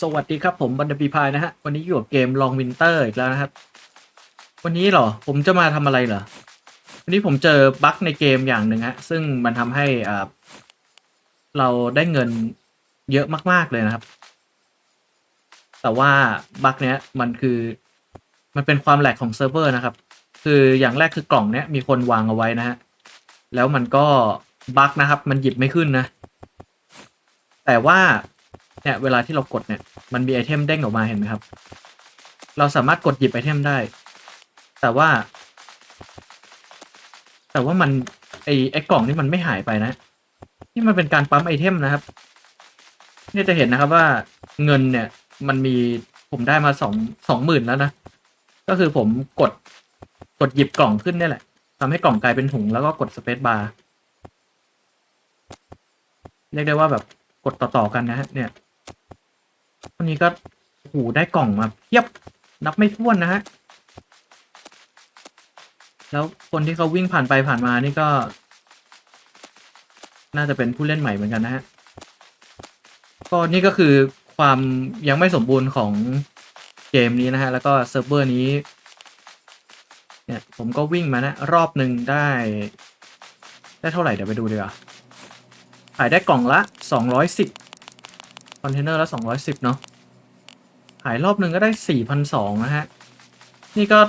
สวัสดีครับผมบันดปีพายนะฮะ วันนี้อยู่กับเกมลองวินเตอร์อีกแล้วนะครับ วันนี้เหรอ ผมจะมาทำอะไรเหรอ วันนี้ผมเจอบั๊กในเกมอย่างหนึ่งฮะ ซึ่งมันทำให้อ่าเราได้เงินเยอะมากๆเลยนะครับ แต่ว่าบั๊กเนี้ยมันคือมันเป็นความแหลกของเซิร์ฟเวอร์นะครับ คืออย่างแรกคือกล่องเนี้ยมีคนวางเอาไว้นะฮะ แล้วมันก็บั๊กนะครับ มันหยิบไม่ขึ้นนะ แต่ว่า เนี่ยเวลาที่เรากดเนี่ย มันมีไอเทมเด้งออกมาเห็นไหมครับ เราสามารถกดหยิบไอเทมได้ แต่ว่า แต่ว่ามันไอไอกล่องนี่มันไม่หายไปนะ นี่มันเป็นการปั๊มไอเทมนะครับเนี่ยจะเห็นนะครับว่าเงินเนี่ย มันมีผมได้มาสองสองหมื่นแล้วนะ ก็คือผมกดกดหยิบกล่องขึ้นนี่แหละทำให้กล่องกลายเป็นถุงแล้วก็กดสเปซบาร์เรียกได้ว่าแบบกดต่อๆกันนะฮะเนี่ย นี้ก็โอ้โหได้กล่องมาเพียบนับไม่ถ้วนนะฮะ แล้วคนที่เขาวิ่งผ่านไปผ่านมานี่ก็ น่าจะเป็นผู้เล่นใหม่เหมือนกันนะฮะ ก็นี่ก็คือความยังไม่สมบูรณ์ของเกมนี้นะฮะ แล้วก็เซิร์ฟเวอร์นี้เนี่ยผมก็วิ่งมานะรอบหนึ่งได้ ได้เท่าไหร่เดี๋ยวไปดูดีกว่าขายได้กล่องละสองร้อยสิบคอนเทนเนอร์ละสองร้อยสิบเนาะ ขายรอบหนึ่งก็ได้สี่พันสองนะฮะ นี่ก็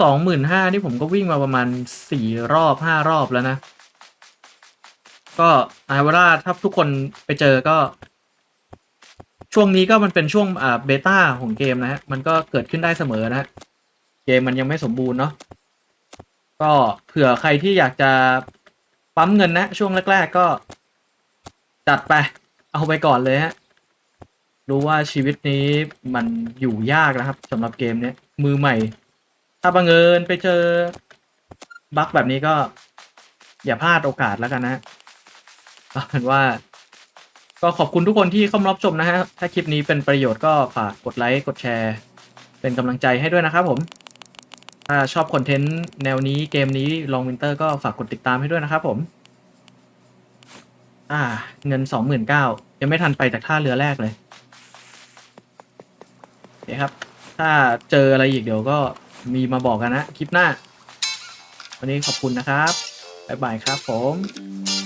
สองหมื่นห้านี่ผมก็วิ่งมาประมาณสี่รอบห้ารอบแล้วนะ ก็เอาวลาถ้าทุกคนไปเจอก็ ช่วงนี้ก็มันเป็นช่วงอ่าเบต้าของเกมนะฮะ มันก็เกิดขึ้นได้เสมอนะฮะ เกมมันยังไม่สมบูรณ์เนาะ ก็เผื่อใครที่อยากจะปั๊มเงินนะ ช่วงแรก ๆ ก็ จัดไป เอาไปก่อนเลยฮะ รู้ว่าชีวิตนี้มันอยู่ยากนะครับสำหรับเกมเนี้ยมือใหม่ ถ้าบังเอิญไปเจอบั๊กแบบนี้ก็ อย่าพลาดโอกาสแล้วกันนะเอาเป็นว่า ก็ขอบคุณทุกคนที่เข้ามารับชมนะฮะ ถ้าคลิปนี้เป็นประโยชน์ก็ฝากกดไลค์กดแชร์ เป็นกำลังใจให้ด้วยนะครับผม ถ้าชอบคอนเทนต์แนวนี้เกมนี้ลองวินเตอร์ก็ฝากกดติดตามให้ด้วยนะครับผม อ่า เงินสองหมื่นเก้ายังไม่ทันไปจากท่าเรือแรกเลย ครับ ถ้าเจออะไรอีกเดี๋ยวก็มีมาบอกกันนะ คลิปหน้า วันนี้ขอบคุณนะครับ บ๊ายบายครับผม